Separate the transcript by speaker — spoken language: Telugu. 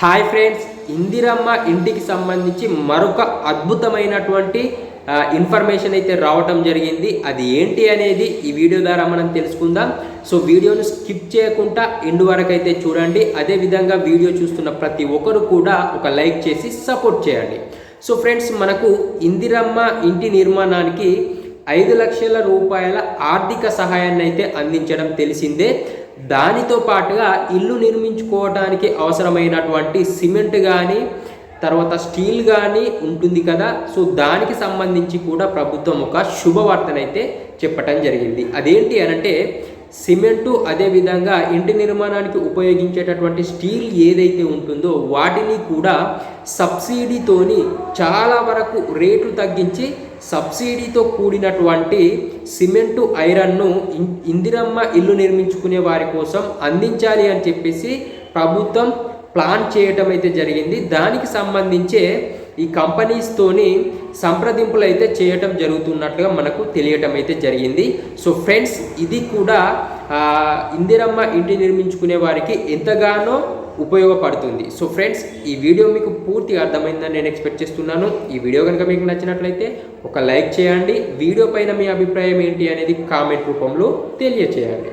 Speaker 1: హాయ్ ఫ్రెండ్స్ ఇందిరమ్మ ఇంటికి సంబంధించి మరొక అద్భుతమైనటువంటి ఇన్ఫర్మేషన్ అయితే రావటం జరిగింది. అది ఏంటి అనేది ఈ వీడియో ద్వారా మనం తెలుసుకుందాం. సో వీడియోను స్కిప్ చేయకుండా ఎండు వరకు అయితే చూడండి. అదేవిధంగా వీడియో చూస్తున్న ప్రతి ఒక్కరు కూడా ఒక లైక్ చేసి సపోర్ట్ చేయండి. సో ఫ్రెండ్స్ మనకు ఇందిరమ్మ ఇంటి నిర్మాణానికి ఐదు లక్షల రూపాయల ఆర్థిక సహాయాన్ని అయితే అందించడం తెలిసిందే. దానితో పాటుగా ఇల్లు నిర్మించుకోవడానికి అవసరమైనటువంటి సిమెంట్ కానీ తర్వాత స్టీల్ కానీ ఉంటుంది కదా. సో దానికి సంబంధించి కూడా ప్రభుత్వం ఒక శుభవార్తనైతే చెప్పటం జరిగింది. అదేంటి అనంటే సిమెంటు అదేవిధంగా ఇంటి నిర్మాణానికి ఉపయోగించేటటువంటి స్టీల్ ఏదైతే ఉంటుందో వాటిని కూడా సబ్సిడీతోని చాలా వరకు రేట్లు తగ్గించి సబ్సిడీతో కూడినటువంటి సిమెంటు ఐరన్ను ఇందిరమ్మ ఇల్లు నిర్మించుకునే వారి కోసం అందించాలి అని చెప్పేసి ప్రభుత్వం ప్లాన్ చేయటం అయితే జరిగింది. దానికి సంబంధించే ఈ కంపెనీస్తోని సంప్రదింపులు అయితే చేయటం జరుగుతున్నట్లుగా మనకు తెలియటం అయితే జరిగింది. సో ఫ్రెండ్స్ ఇది కూడా ఇందిరమ్మ ఇంటి నిర్మించుకునే వారికి ఎంతగానో ఉపయోగపడుతుంది. సో ఫ్రెండ్స్ ఈ వీడియో మీకు పూర్తిగా అర్థమైందని నేను ఎక్స్పెక్ట్ చేస్తున్నాను. ఈ వీడియో కనుక మీకు నచ్చినట్లయితే ఒక లైక్ చేయండి. వీడియో పైన మీ అభిప్రాయం ఏంటి అనేది కామెంట్ రూపంలో తెలియచేయండి.